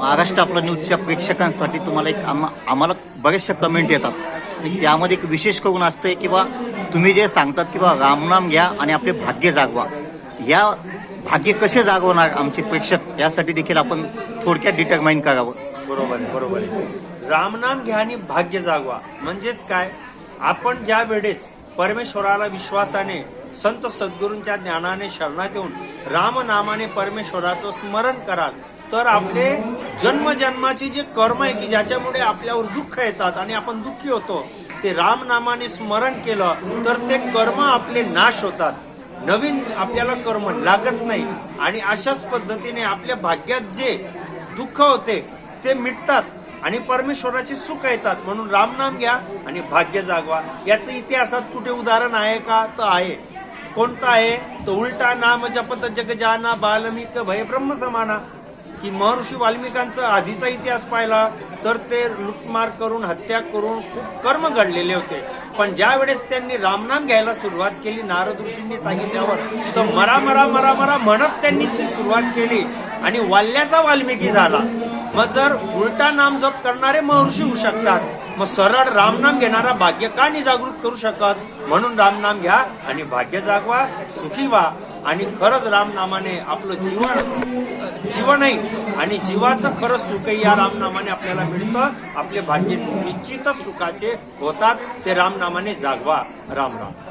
महाराष्ट्र आपला न्यूजच्या प्रेक्षकांसाठी तुम्हाला एक आम्हा- आम्हाला बरेचशा कमेंट येतात. आणि त्यामध्ये एक विशेष करून असतंय किंवा तुम्ही जे सांगतात किंवा रामनाम घ्या आणि आपले भाग्य जागवा. या भाग्य कसे जागवणार आमचे प्रेक्षक? यासाठी देखील आपण थोडक्यात डिटरमाइन करावं. बरोबर आहे बरोबर. आहे रामनाम घ्या आणि भाग्य जागवा. म्हणजेच काय? आपण ज्या वेळेस परमेश्वराला विश्वासाने संत सद्गुरूंच्या ज्ञानाने शरणात येऊन रामनामाने परमेश्वराचं स्मरण कराल. तर आपले जन्मजन्माचे जे कर्म आहे की ज्याच्यामुळे आपल्यावर दुःख येतात आणि आपण दुःखी होतो ते रामनामाने स्मरण केलं तर ते कर्म आपले नाश होतात. नवीन आपल्याला कर्म लागत नाही आणि अशाच पद्धतीने आपल्या भाग्यात जे दुःख होते ते मिटतात आणि परमेश्वराचे सुख येतात. म्हणून रामनाम घ्या आणि भाग्य जागवा. याचं इतिहासात कुठे उदाहरण आहे का? तर आहे. कोणतं आहे? तो उलटा नाम जपत जग जाना बालमिक भय ब्रह्म समाना. की महर्षी वाल्मिकांचा आधीचा इतिहास पाहिला तर ते लुटमार करून हत्या करून खूप कर्म घडलेले होते. पण ज्या वेळेस त्यांनी रामनाम घ्यायला सुरुवात केली नारद ऋषींनी सांगितल्यावर तर मरा मरा मरा मरा म्हणत त्यांनी ती सुरुवात केली आणि वाल्याचा वाल्मिकी झाला. मग जर उलटा नाम जप करणारे महर्षी होऊ शकतात मग सरळ रामनाम घेणारा भाग्य का नाही जागृत करू शकत? म्हणून रामनाम घ्या आणि भाग्य जागवा सुखी व्हा. आणि खरंच रामनामाने आपलं जीवन जीवनही आणि जीवाचं खरं सुखही या रामनामाने आपल्याला मिळतं. आपले भाग्य निश्चितच सुखाचे होतात. ते रामनामाने जागवा. रामराम राम.